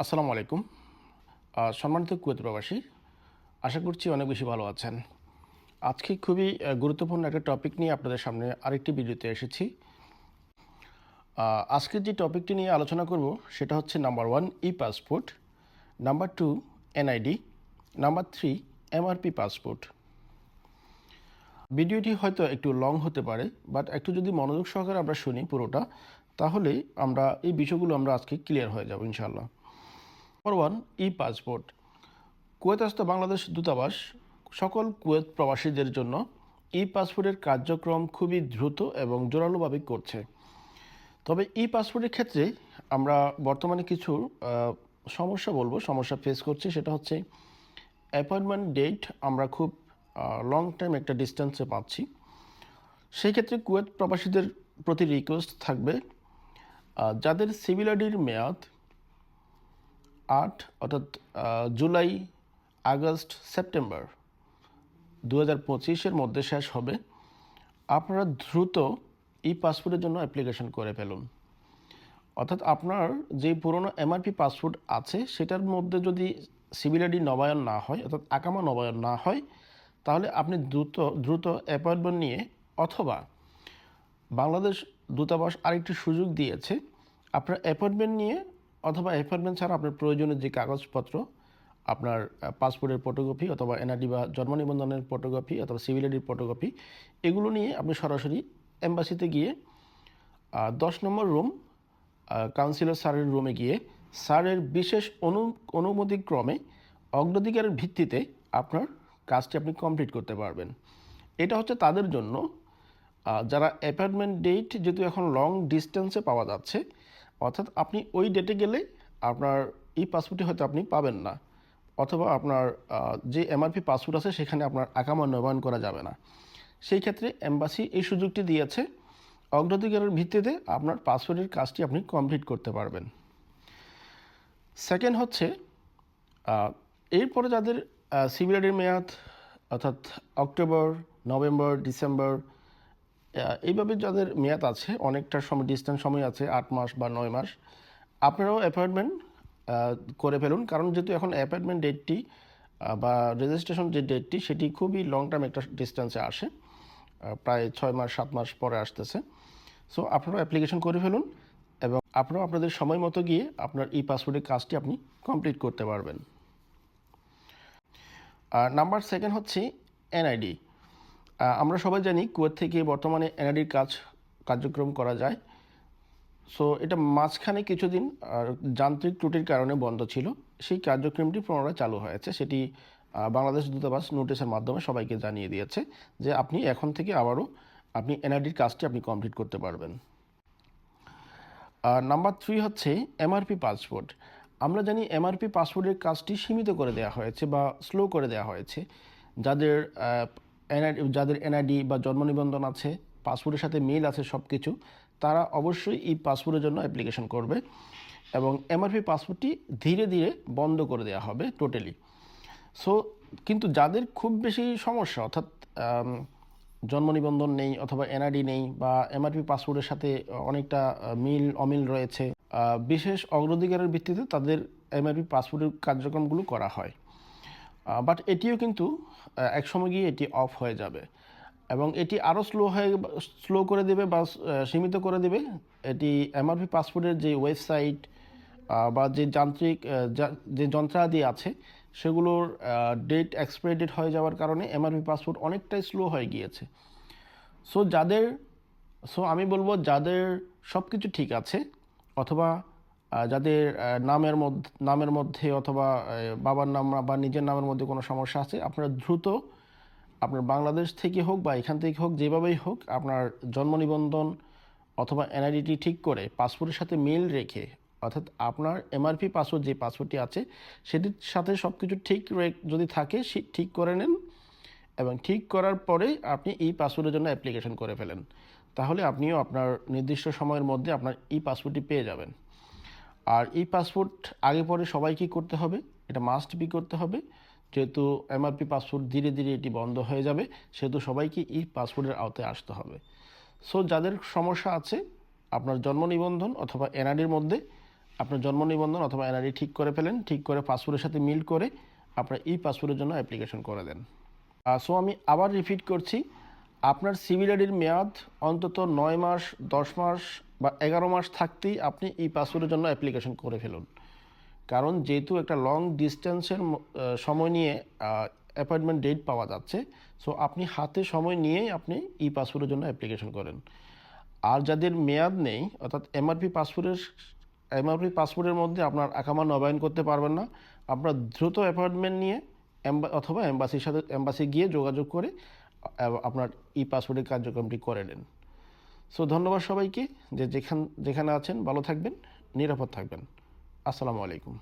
আসসালামু আলাইকুম। সম্মানিত কুয়েত প্রবাসী আশা করছি অনেক বেশি ভালো আছেন। আজকে খুবই গুরুত্বপূর্ণ একটা টপিক নিয়ে আপনাদের সামনে আরেকটি ভিডিওতে এসেছি। আহ, আজকে যে টপিকটি নিয়ে আলোচনা করব সেটা হচ্ছে number one e passport number two NID number three MRP passport ভিডিওটি হয়তো একটু লং হতে পারে বাট একটু যদি মনোযোগ সহকারে আমরা শুনি পুরোটা তাহলে আমরা এই বিষয়গুলো আমরা আজকে ক্লিয়ার হয়ে যাব ইনশাল্লাহ নম্বর ওয়ান ই পাসপোর্ট কুয়েতস্থ বাংলাদেশ দূতাবাস। সকল কুয়েত প্রবাসীদের জন্য ই পাসপোর্টের কার্যক্রম খুবই দ্রুত এবং জোরালোভাবে করছে। তবে ই পাসপোর্টের ক্ষেত্রে আমরা বর্তমানে কিছু সমস্যা বলব, সমস্যা ফেস করছি, সেটা হচ্ছে অ্যাপয়েন্টমেন্ট ডেট আমরা খুব লং টাইম একটা ডিস্টেন্সে পাচ্ছি। সেই ক্ষেত্রে কুয়েত প্রবাসীদের প্রতি রিকোয়েস্ট থাকবে যাদের সিভিল আইডির মেয়াদ আট, অর্থাৎ জুলাই, আগস্ট, সেপ্টেম্বর দু হাজার পঁচিশের মধ্যে শেষ হবে, আপনারা দ্রুত ই পাসপোর্টের জন্য অ্যাপ্লিকেশন করে ফেলুন। অর্থাৎ আপনার যে পুরনো এমআরপি পাসপোর্ট আছে, সেটার মধ্যে যদি সিভিল আইডি নবায়ন না হয়, অর্থাৎ আকামা নবায়ন না হয়, তাহলে আপনি দ্রুত দ্রুত অ্যাপয়েন্টমেন্ট নিয়ে অথবা বাংলাদেশ দূতাবাস আরেকটি সুযোগ দিয়েছে। আপনার অ্যাপয়েন্টমেন্ট নিয়ে অথবা অ্যাপয়েন্টমেন্ট ছাড়া আপনার প্রয়োজনীয় যে কাগজপত্র, আপনার পাসপোর্টের ফটোকপি অথবা এনআরডি বা জন্ম নিবন্ধনের ফটোকপি অথবা সিভিল আইডির ফটোকপি এগুলো নিয়ে আপনি সরাসরি এম্বাসিতে গিয়ে দশ নম্বর রুম কাউন্সিলর স্যারের রুমে গিয়ে স্যারের বিশেষ অনু, অনুমতিক্রমে অগ্রাধিকারের ভিত্তিতে আপনার কাজটি আপনি কমপ্লিট করতে পারবেন। এটা হচ্ছে তাদের জন্য যারা অ্যাপয়েন্টমেন্ট ডেট যেহেতু এখন লং ডিস্টেন্সে পাওয়া যাচ্ছে, অর্থাৎ আপনি ওই ডেটে গেলে আপনার ই পাসপোর্টটি হয়তো আপনি পাবেন না, অথবা আপনার যে এমআরপি পাসপোর্ট আছে সেখানে আপনার আকামা নবায়ন করা যাবে না। সেই ক্ষেত্রে এম্বাসি এই সুযোগটি দিয়েছে, অগ্রাধিকারের ভিত্তিতে আপনার পাসপোর্টের কাজটি আপনি কমপ্লিট করতে পারবেন। সেকেন্ড হচ্ছে এরপরে যাদের সিভিল মেয়াদ, অর্থাৎ অক্টোবর নভেম্বর ডিসেম্বর এইভাবে যাদের মেয়াদ আছে, অনেকটা সময় ডিস্টেন্স সময় আছে, আট মাস বা নয় মাস, আপনারাও অ্যাপয়েন্টমেন্ট করে ফেলুন। কারণ যেহেতু এখন অ্যাপয়েন্টমেন্ট ডেটটি বা রেজিস্ট্রেশন যে ডেটটি সেটি খুবই লং টার্ম একটা ডিস্টেন্সে আসে। প্রায় ছয় মাস, সাত মাস পরে আসতেছে। সো আপনারাও অ্যাপ্লিকেশন করে ফেলুন এবং আপনারাও আপনাদের সময় মতো গিয়ে আপনার ই পাসপোর্টের কাজটি আপনি কমপ্লিট করতে পারবেন। আর নাম্বার সেকেন্ড হচ্ছে এনআইডি আমরা সবাই জানি কুয়েত থেকে বর্তমানে এনআরডির কাজ, কার্যক্রম করা যায়। সো এটা মাঝখানে কিছুদিন যান্ত্রিক ত্রুটির কারণে বন্ধ ছিল। সেই কার্যক্রমটি পুনরায় চালু হয়েছে। সেটি বাংলাদেশ দূতাবাস নোটিশের মাধ্যমে সবাইকে জানিয়ে দিয়েছে যে আপনি এখন থেকে আবারও আপনি এনআরডির কাজটি আপনি কমপ্লিট করতে পারবেন। নাম্বার থ্রি হচ্ছে এমআরপি পাসপোর্ট। আমরা জানি এমআরপি পাসপোর্টের কাজটি সীমিত করে দেওয়া হয়েছে বা স্লো করে দেওয়া হয়েছে। যাদের এনআইডি যাদের এনআইডি বা জন্ম নিবন্ধন আছে, পাসপোর্টের সাথে মিল আছে সব কিছু তারা অবশ্যই এই পাসপোর্টের জন্য অ্যাপ্লিকেশন করবে এবং এমআরপি পাসপোর্টটি ধীরে ধীরে বন্ধ করে দেওয়া হবে টোটালি সো কিন্তু যাদের খুব বেশি সমস্যা, অর্থাৎ জন্ম নিবন্ধন নেই অথবা এনআইডি নেই বা এমআরপি পাসপোর্টের সাথে অনেকটা মিল, অমিল রয়েছে বিশেষ অগ্রাধিকারের ভিত্তিতে তাদের এমআরপি পাসপোর্টের কার্যক্রমগুলো করা হয়। বাট এটিও কিন্তু একসময় গিয়ে এটি অফ হয়ে যাবে। এবং এটি আরও স্লো হয়ে স্লো করে দেবে বা সীমিত করে দেবে। এটি এমআরপি পাসপোর্টের যে ওয়েবসাইট বা যে যান্ত্রিক যা- যন্ত্রাদি আছে, সেগুলোর ডেট এক্সপায়ারি ডেট হয়ে যাওয়ার কারণে এমআরপি পাসপোর্ট অনেকটাই স্লো হয়ে গিয়েছে। সো যাদের সো আমি বলব যাদের সব কিছু ঠিক আছে, অথবা যাদের নামের মধ্যে নামের মধ্যে অথবা বাবার নাম বা নিজের নামের মধ্যে কোনো সমস্যা আছে, আপনারা দ্রুত আপনার বাংলাদেশ থেকে হোক বা এখান থেকে হোক, যেভাবেই হোক, আপনার জন্ম নিবন্ধন অথবা এনআইডিটি ঠিক করে পাসপোর্টের সাথে মিল রেখে, অর্থাৎ আপনার এমআরপি পাসপোর্ট যে পাসপোর্টটি আছে, সেটির সাথে সব কিছু ঠিক যদি থাকে, সে ঠিক করে নেন এবং ঠিক করার পরে আপনি এই পাসপোর্টের জন্য অ্যাপ্লিকেশন করে ফেলেন। তাহলে আপনিও আপনার নির্দিষ্ট সময়ের মধ্যে আপনার ই পাসপোর্টটি পেয়ে যাবেন। আর এই পাসপোর্ট আগে পরে সবাইকেই করতে হবে? এটা মাস্ট বি করতে হবে। যেহেতু এমআরপি পাসপোর্ট ধীরে ধীরে এটি বন্ধ হয়ে যাবে, সেহেতু সবাইকে এই পাসপোর্টের আওতায় আসতে হবে। সো যাদের সমস্যা আছে, আপনার জন্ম নিবন্ধন অথবা এনআরডির মধ্যে, আপনার জন্ম নিবন্ধন অথবা এনআরই ঠিক করে ফেলেন, ঠিক করে পাসপোর্টের সাথে মিল করে আপনার এই পাসপোর্টের জন্য অ্যাপ্লিকেশন করে দেন। সো আমি আবার রিপিট করছি আপনার সিভিল আইডির মেয়াদ অন্তত নয় মাস, দশ মাস বা এগারো মাস থাকতেই আপনি এই পাসপোর্টের জন্য অ্যাপ্লিকেশন করে ফেলুন। কারণ যেহেতু একটা লং ডিস্টেন্সের সময় নিয়ে অ্যাপয়েন্টমেন্ট ডেট পাওয়া যাচ্ছে সো আপনি হাতে সময় নিয়েই আপনি ই পাসপোর্টের জন্য অ্যাপ্লিকেশন করেন। আর যাদের মেয়াদ নেই, অর্থাৎ এমআরপি পাসপোর্টের এমআরপি পাসপোর্টের মধ্যে আপনার আকামা নবায়ন করতে পারবেন না। আপনার দ্রুত অ্যাপয়েন্টমেন্ট নিয়ে অথবা এম্বাসির সাথে এম্বাসি গিয়ে যোগাযোগ করে আপনার ই পাসপোর্টের কার্যক্রমটি করে নেন। সো ধন্যবাদ সবাইকে যে যেখান যেখানে আছেন, ভালো থাকবেন, নিরাপদ থাকবেন। আসসালামু আলাইকুম।